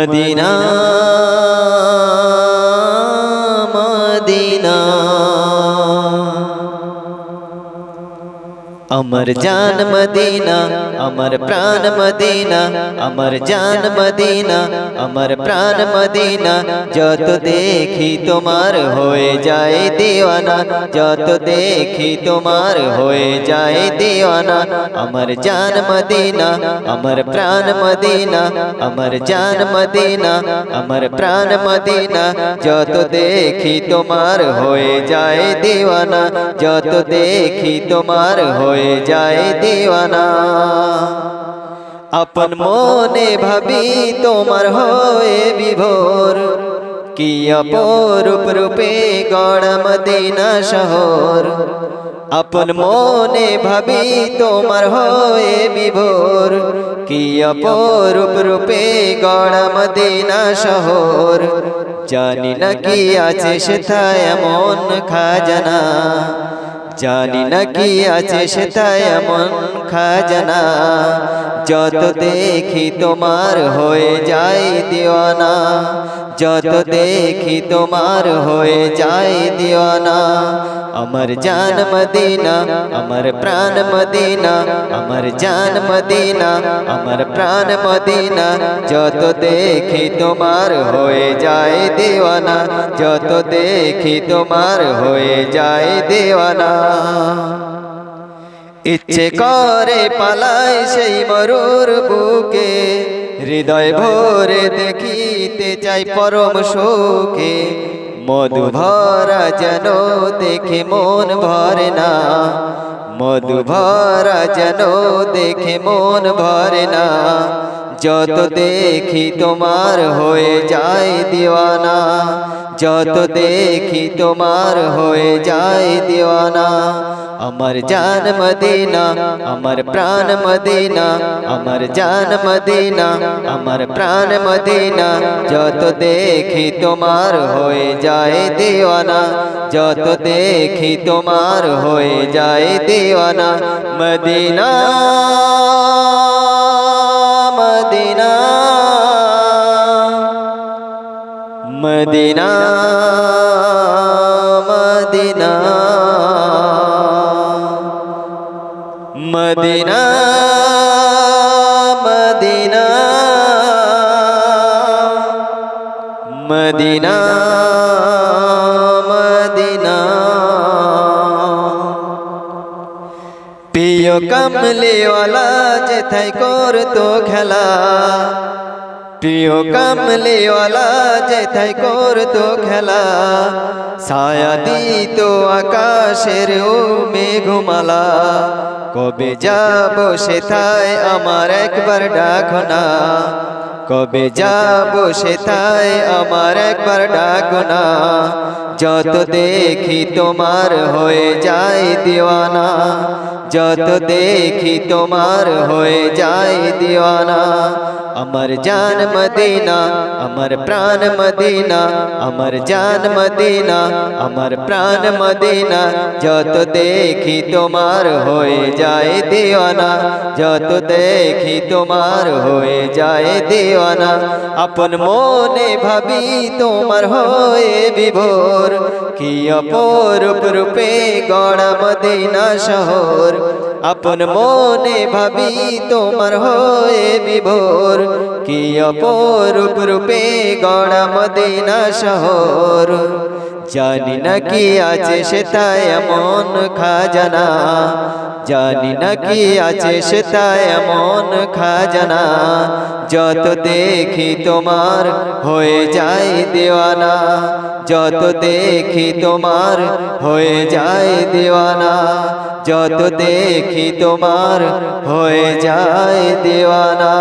Medina Medina. अमर जान Medina, अमर प्राण Medina, अमर जान मदीना, अमर प्राण मदीना, जत देखी तुमार होए जाए दीवाना, जत देखी तुमार होए जाए दीवाना, अमर जान मदीना, अमर प्राण मदीना, अमर जान मदीना, अमर प्राण मदीना, जत देखी तुमार होए जाए दीवाना, जत देखी तुमार হয়ে যায় দিওয়ানা। আপন মনে ভাবি তোমার হয়ে বিভোর। কি অপরূপ রূপে গড় মদিনা শহর। আপন মনে ভাবি তোমার হয়ে বিভোর। কি অপরূপ রূপে গড় মদিনা শহর। জানি না কি আছে সেথা এমন খাজানা। জানি না কি আছে সেটা এমন খাজানা যত দেখি তোমার হয়ে যায় দিওয়ানা, যত দেখি তোমার হয়ে যায় দিওয়ানা, আমার জান মদিনা, আমার প্রাণ মদিনা, আমার জান মদিনা, আমার প্রাণ মদিনা, যত দেখি তোমার হয়ে যায় দিওয়ানা, যত দেখি তোমার হয়ে যায় দিওয়ানা। ইচ্ছে করে পালাই সেই মরুর বুকে, হৃদয় ভরে দেখিতে চাই পরম সুখে। মধু ভরা যেন দেখে মন ভরে না মধু ভরা যেন দেখে মন ভরে না। যত দেখি তোমার হয়ে যায় দিওয়ানা, যত দেখি তোমার হয়ে যায় দিওয়ানা আমার জান মদিনা আমার প্রাণ মদিনা আমার জান মদিনা আমার প্রাণ মদিনা যত দেখি তোমার হয়ে যায় দিওয়ানা যত দেখি তোমার হয়ে যায় দিওয়ানা Medina Medina Medina Medina Medina Medina Medina Medina. প্রিয় কমলিওয়ালা যেথায় করতো খেলা। প্রিয় কমলিওয়ালা, যেথায় করতো খেলা। ছায়া দিত আকাশের ও মেঘমালা। কবে যাব সেথায় আমার একবার ডাকনা। কবে যাব সেথায় আমার একবার ডাকনা। যত দেখি তোমার হয়ে যায় দিওয়ানা। যত দেখি তোমার হয়ে যায় দিওয়ানা। আমার জান মদিনা, আমার প্রাণ মদিনা, আমার জান মদিনা, আমার প্রাণ মদিনা। যত দেখি তোমার হয়ে যায় দিওয়ানা, যত দেখি তোমার হয়ে যায় দিওয়ানা। আপন মনে ভাবি তোমার হয়ে বিভোর, কি অপরূপ রূপে গড়া মদিনা শহর। আপন মনে ভাবি তোমার হয়ে বিভোর। কি অপরূপ রূপে গড়া মদিনা শহর। জানি না কি আছে সেটা এমন খাজানা। জানি না কি আছে সেটা এমন খাজানা। যত দেখি তোমার হয়ে যায় দেওয়ানা। যত দেখি তোমার হয়ে যায় দেওয়ানা। যত দেখি তোমার হয়ে যায় দেওয়ানা।